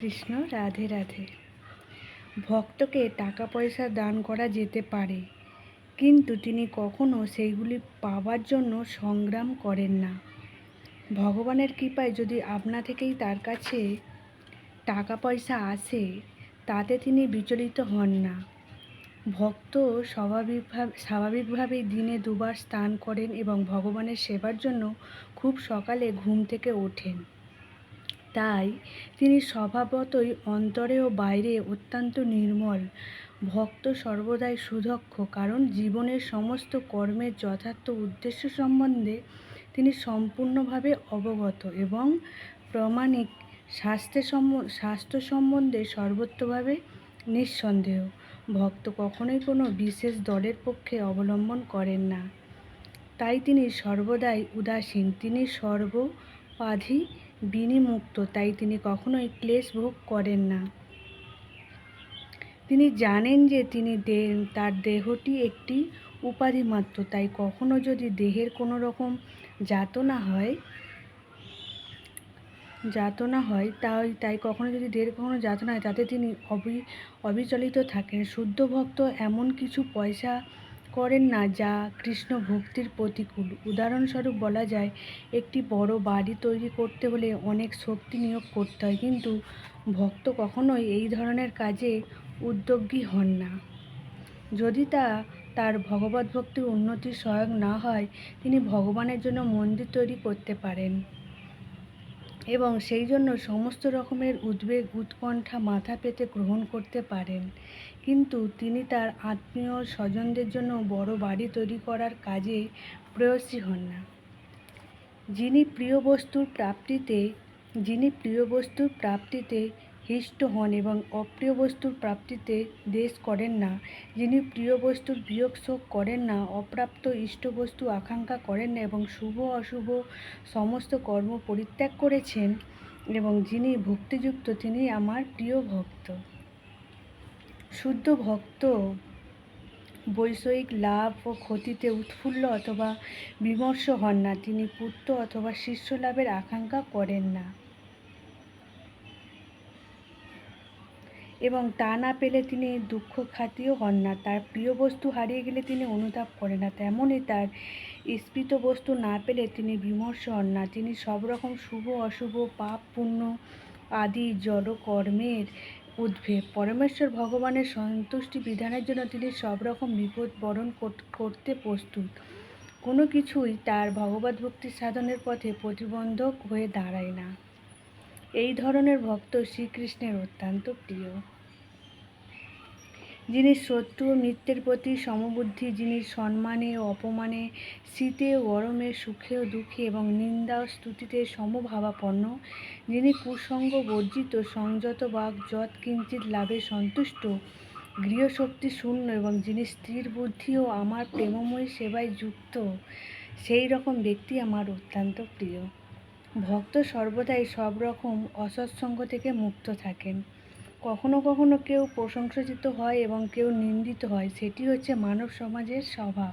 কৃষ্ণ, রাধে রাধে। ভক্তকে টাকা পয়সা দান করা যেতে পারে, কিন্তু তিনি কখনো সেইগুলি পাওয়ার জন্য সংগ্রাম করেন না। ভগবানের কৃপায় যদি আপনা থেকেই তার কাছে টাকা পয়সা আসে, তাতে তিনি বিচলিত হন না। ভক্ত স্বাভাবিকভাবে, স্বাভাবিকভাবেই দিনে দুবার স্নান করেন এবং ভগবানের সেবার জন্য খুব সকালে ঘুম থেকে ওঠেন। তাই তিনি স্বভাবতই অন্তরে ও বাইরে অত্যন্ত নির্মল। ভক্ত সর্বদাই সুদক্ষ, কারণ জীবনের সমস্ত কর্মের যথার্থ উদ্দেশ্য সম্বন্ধে তিনি সম্পূর্ণভাবে অবগত এবং প্রামাণিক স্বাস্থ্যের সম্ব, স্বাস্থ্য সম্বন্ধে সর্বত্রভাবে নিঃসন্দেহ। ভক্ত কখনোই কোনো বিশেষ দলের পক্ষে অবলম্বন করেন না। তাই তিনি সর্বদাই উদাসীন। তিনি সর্বোপাধি বিনিমুক্ত, তাই তিনি কখনোই ক্লেশ ভোগ করেন না। তিনি জানেন যে তিনি তার দেহটি একটি উপাধি মাত্র, তাই কখনো যদি দেহের কোনো রকম যাতনা হয় যাতনা হয়, তাই তাই কখনো যদি দেহের কখনো যাতনা হয়, তাতে তিনি অবি অবিচলিত থাকেন। শুদ্ধ ভক্ত এমন কিছু পয়সা করেন না যা কৃষ্ণ ভক্তির প্রতিকূল। উদাহরণস্বরূপ বলা যায়, একটি বড় বাড়ি তৈরি করতে হলে অনেক শক্তি নিয়োগ করতে হয়, কিন্তু ভক্ত কখনোই এই ধরনের কাজে উদ্যোগী হন না। যদি তা তার ভগবত ভক্তির উন্নতির সহায়ক না হয়, তিনি ভগবানের জন্য মন্দির তৈরি করতে পারেন। এবং সেই জন্য সমস্ত রকমের উদ্বেগ, উৎকণ্ঠা মাথা পেতে গ্রহণ করতে পারেন। কিন্তু তিনি তার আত্মীয় স্বজনদের জন্য বড় বাড়ি তৈরি করার কাজে প্রয়সী হন না। যিনি প্রিয় বস্তুর প্রাপ্তিতে, যিনি প্রিয় বস্তুর প্রাপ্তিতে হিষ্ট হন এবং অপ্রিয় বস্তুর প্রাপ্তিতে দেশ করেন না। যিনি প্রিয় বস্তুর বিয়োগ শোক করেন না, অপ্রাপ্ত ইষ্ট বস্তু আকাঙ্ক্ষা করেন না এবং শুভ, অশুভ সমস্ত কর্ম পরিত্যাগ করেছেন এবং যিনি ভক্তিযুক্ত, তিনি আমার প্রিয় ভক্ত। শুদ্ধ ভক্ত বৈষয়িক লাভ ও ক্ষতিতে উৎফুল্ল অথবা বিমর্ষ হন না, তিনি পুত্র অথবা শিষ্য লাভের আকাঙ্ক্ষা করেন না। এবং তা না পেলে তিনি দুঃখ খাতিও হন না। তার প্রিয় বস্তু হারিয়ে গেলে তিনি অনুতাপ করেন না। তেমনই তার স্ফীত বস্তু না পেলে তিনি বিমর্ষ হন না। তিনি সব রকম শুভ, অশুভ, পাপ, পুণ্য আদি জড় কর্মের উদ্ভেদ পরমেশ্বর ভগবানের সন্তুষ্টি বিধানের জন্য তিনি সব রকম বিপদ বরণ করতে প্রস্তুত। কোনো কিছুই তার ভগবত ভক্তি সাধনের পথে প্রতিবন্ধক হয়ে দাঁড়ায় না। এই ধরনের ভক্ত শ্রীকৃষ্ণের অত্যন্ত প্রিয়। যিনি শত্রু ও মিত্রের প্রতি সমবুদ্ধি, যিনি সম্মানে ও অপমানে, শীতে ও গরমে সুখে ও দুঃখে এবং নিন্দা ও স্তুতিতে সমভাবাপন্ন, যিনি কুসঙ্গ, বর্জিত, সংযত বাক, যৎ কিঞ্চিত লাভে সন্তুষ্ট, গৃহশক্তি শূন্য এবং যিনি স্থির বুদ্ধি ও আমার প্রেমময়ী সেবায় যুক্ত, সেই রকম ব্যক্তি আমার অত্যন্ত প্রিয়। ভক্ত সর্বদাই সব রকম অসৎসঙ্গ থেকে মুক্ত থাকেন। কখনো কখনো কেউ প্রশংসিত হয় এবং কেউ নিন্দিত হয়, সেটি হচ্ছে মানব সমাজের স্বভাব।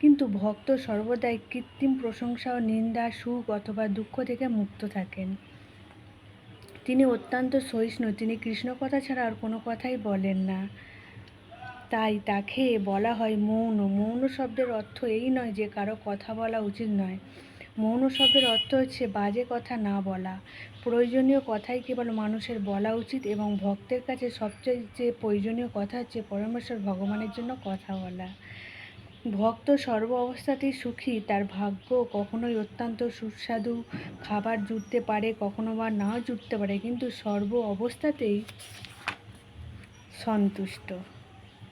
কিন্তু ভক্ত সর্বদাই কৃত্রিম প্রশংসা ও নিন্দা, সুখ অথবা দুঃখ থেকে মুক্ত থাকেন। তিনি অত্যন্ত সহিষ্ণু, তিনি কৃষ্ণ কথা ছাড়া আর কোনো কথাই বলেন না। তাই তাকে বলা হয় মৌন। মৌন শব্দের অর্থ এই নয় যে কারও কথা বলা উচিত নয়। মৌন শব্দের অর্থ হচ্ছে বাজে কথা না বলা। প্রয়োজনীয় কথাই কেবল মানুষের বলা উচিত এবং ভক্তের কাছে সবচেয়ে যে প্রয়োজনীয় কথা হচ্ছে পরমেশ্বর ভগবানের জন্য কথা বলা। ভক্ত সর্ব অবস্থাতেই সুখী, তার ভাগ্য কখনোই অত্যন্ত সুস্বাদু, খাবার জুটতে পারে, কখনো বা নাও জুটতে পারে, কিন্তু সর্ব অবস্থাতেই সন্তুষ্ট।